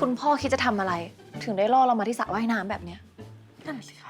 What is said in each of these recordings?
คุณพ่อคิดจะทำอะไร ถึงได้ล่อเรามาที่สระว่ายน้ำแบบเนี้ย นั่นน่ะสิคะ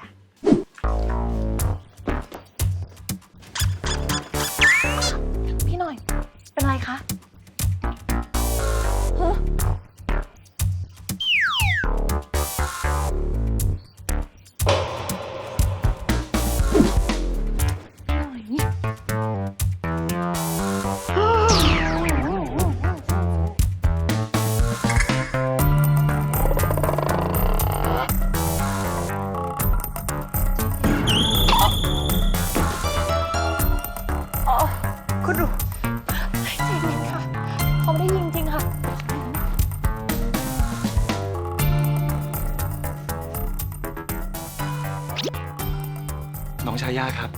น้องชายาครับ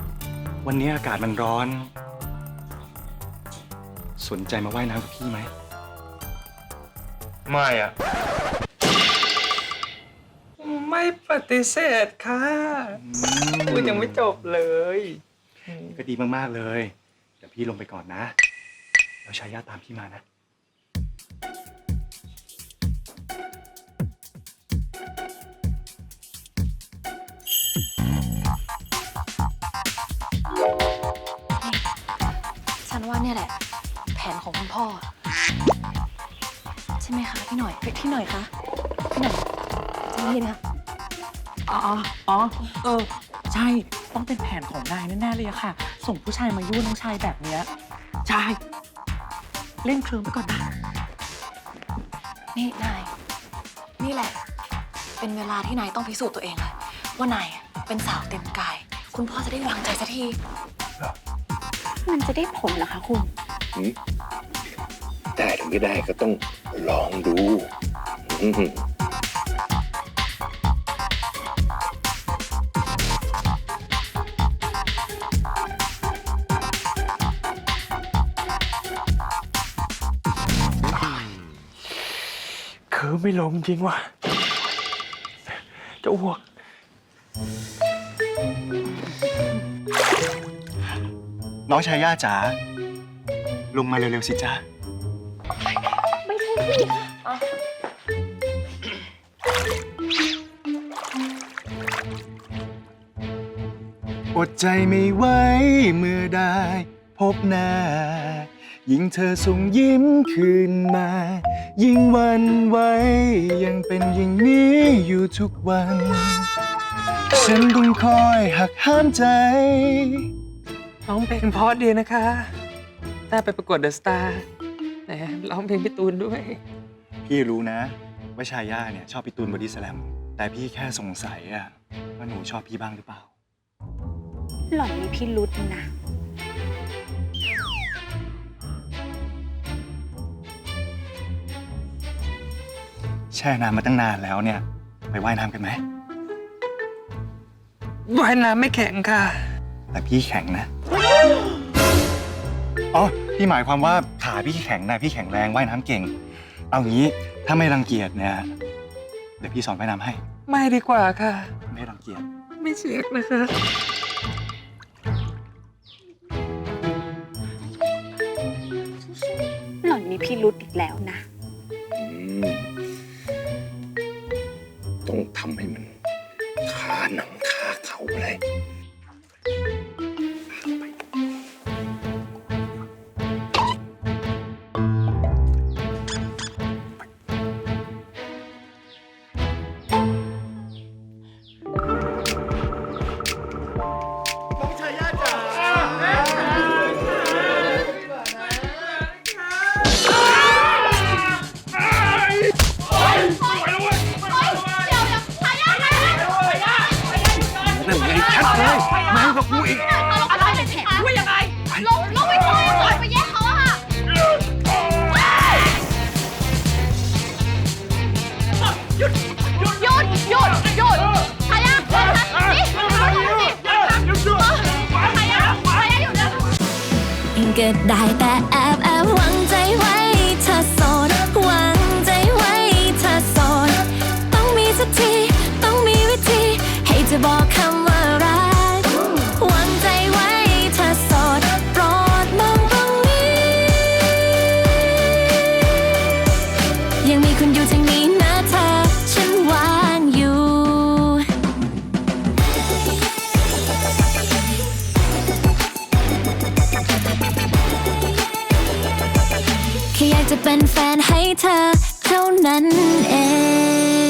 วันนี้อากาศมันร้อน สนใจมาว่ายน้ำกับพี่ไหม ไม่อะไม่ปฏิเสธค่ะพูดยังไม่จบเลย ก็ดีมาก ๆ เลย เดี๋ยวพี่ลงไปก่อนนะ แล้วชายาตามพี่มานะ เนี่ยแหละ แผนของคุณพ่อ ใช่ไหมคะพี่หน่อยเฮ้ยพี่หน่อยคะพี่หน่อยใจะยินค่ะอ๋ออ๋ออ๋อเออ ใช่ต้องเป็นแผนของนายแน่ๆเลยอะค่ะ ส่งผู้ชายมายุ่งน้องชายแบบเนี้ยใช่เล่นเครื่องไปก่อนนะนี่นายนี่แหละ เป็นเวลาที่นายต้องพิสูจน์ตัวเองเลยว่านายเป็นสาวเต็มกาย คุณพ่อจะได้วางใจสักที มันจะได้ผลเหรอคะคุณได้หรือไม่ได้ก็ต้องลองดูอืมคือไม่ลงจริงว่ะจะอ้วก น้องชายยาจ๋าลงมาเร็วๆสิจ้าไม่ใช่พี่อ๋ออดใจไม่ไหวเมื่อได้ พบหน้า ยิ่งเธอส่งยิ้มคืนมา ยิ่งหวันไหวยังเป็นอย่างนี้อยู่ทุกวัน ฉันต้องคอยหักห้ามใจ ร้องเพลงเพราะดีนะคะได้ไปประกวดเดอะสตาร์แหมร้องเพลงพี่ตูนด้วย พี่รู้นะ ว่าชายาเนี่ยชอบพี่ตูนบอดี้สแลม แต่พี่แค่สงสัยอะว่าหนูชอบพี่บ้างหรือเปล่า หล่อนมีพิรุษนะ แช่น้ำมาตั้งนานแล้วเนี่ย ไปว่ายน้ำกันไหมว่ายน้ำไม่แข็งค่ะ แต่พี่แข็งนะ อ๋อพี่หมายความว่าขาพี่แข็งนะพี่แข็งแรงว่ายน้ำเก่ง เอางี้ถ้าไม่รังเกียจเนี่ยเดี๋ยวพี่สอนว่ายน้ำให้ ไม่ดีกว่าค่ะ ไม่รังเกียจไม่เช็คนะคะ หล่อนมีพิรุษอีกแล้วนะ อืมต้องทำให้มันคาหนังคาเขาเลย กับกูอีก อะไรเป็นแผลช่วยยังไง ลงลงไปช่วยลงไปแย่งเขาอะค่ะหยุดหยุดหยุดหยุดหยุดชายาเดินมานี่เดินมานี่ชายาชายาหยุดนะก็ได้แต่แอบแอบหวังใจไว้เธอโสดหวังใจไว้เธอโสดต้องมีสักที ยังมีคุณอยู่ทางนี้นะเธอ ฉันวางอยู่ แค่อยากจะเป็นแฟนให้เธอ เท่านั้นเอง